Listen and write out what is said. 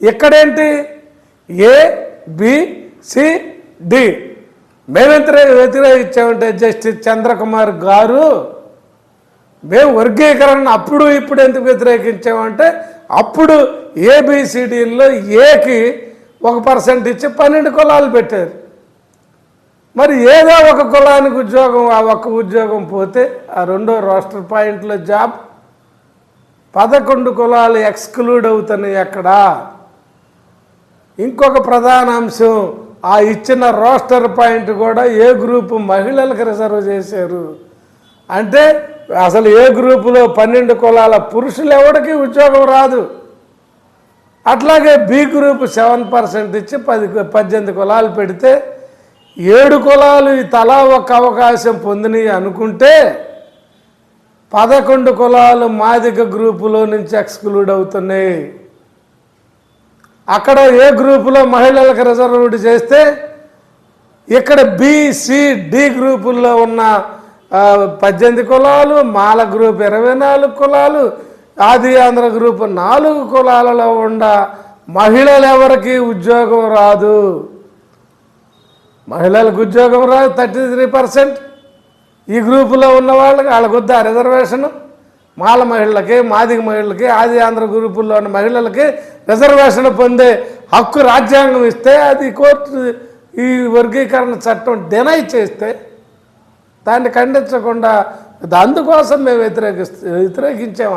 ఇక్కడేంటి A B C D. వ్యతిరేకించామంటే justice Chandrakumar గారు మేము వర్గీకరణ అప్పుడు ఇప్పుడు ఎందుకు వ్యతిరేకించామంటే అప్పుడు ఏబిసిడిల్లో ఏకి ఒక పర్సెంట్ ఇచ్చి పన్నెండు కులాలు పెట్టారు. మరి ఏదో ఒక కులానికి ఉద్యోగం ఆ ఒక్క ఉద్యోగం పోతే ఆ రెండో రోస్టర్ పాయింట్లో జాబ్. పదకొండు కులాలు ఎక్స్క్లూడ్ అవుతున్నాయి ఎక్కడా ఇంకొక ప్రధాన అంశం ఆ ఇచ్చిన రోస్టర్ పాయింట్ కూడా ఏ గ్రూపు మహిళలకు రిజర్వ్ చేశారు? అంటే అసలు ఏ గ్రూపులో పన్నెండు కులాల పురుషులు ఎవరికి ఉద్యోగం రాదు? అట్లాగే బి గ్రూప్ సెవెన్ పర్సెంట్ ఇచ్చి పది పద్దెనిమిది కులాలు పెడితే ఏడు కులాలు ఈ తలా ఒక అవకాశం పొందినాయి అనుకుంటే పదకొండు కులాలు మాదిక గ్రూపులో నుంచి ఎక్స్క్లూడ్ అవుతున్నాయి. అక్కడ ఏ గ్రూపులో మహిళలకు రిజర్వ్డ్ చేస్తే ఇక్కడ బిసిడి గ్రూపుల్లో ఉన్న పద్దెనిమిది కులాలు మాల గ్రూప్ ఇరవై నాలుగు కులాలు ఆది ఆంధ్ర గ్రూప్ నాలుగు కులాలలో ఉన్న మహిళలు ఎవరికి ఉద్యోగం రాదు? మహిళలకు ఉద్యోగం రాదు థర్టీ త్రీ పర్సెంట్. ఈ గ్రూపులో ఉన్న వాళ్ళకి వాళ్ళకొద్దా రిజర్వేషను రిజర్వేషన్? మాల మహిళలకి మాదిగ మహిళలకి ఆది ఆంధ్ర గ్రూపుల్లో ఉన్న మహిళలకి రిజర్వేషన్ పొందే హక్కు రాజ్యాంగం ఇస్తే అది కోర్టు ఈ వర్గీకరణ చట్టం డినై చేస్తే దాన్ని ఖండించకుండా అందుకోసం మేము వ్యతిరేకిస్తూ వ్యతిరేకించాము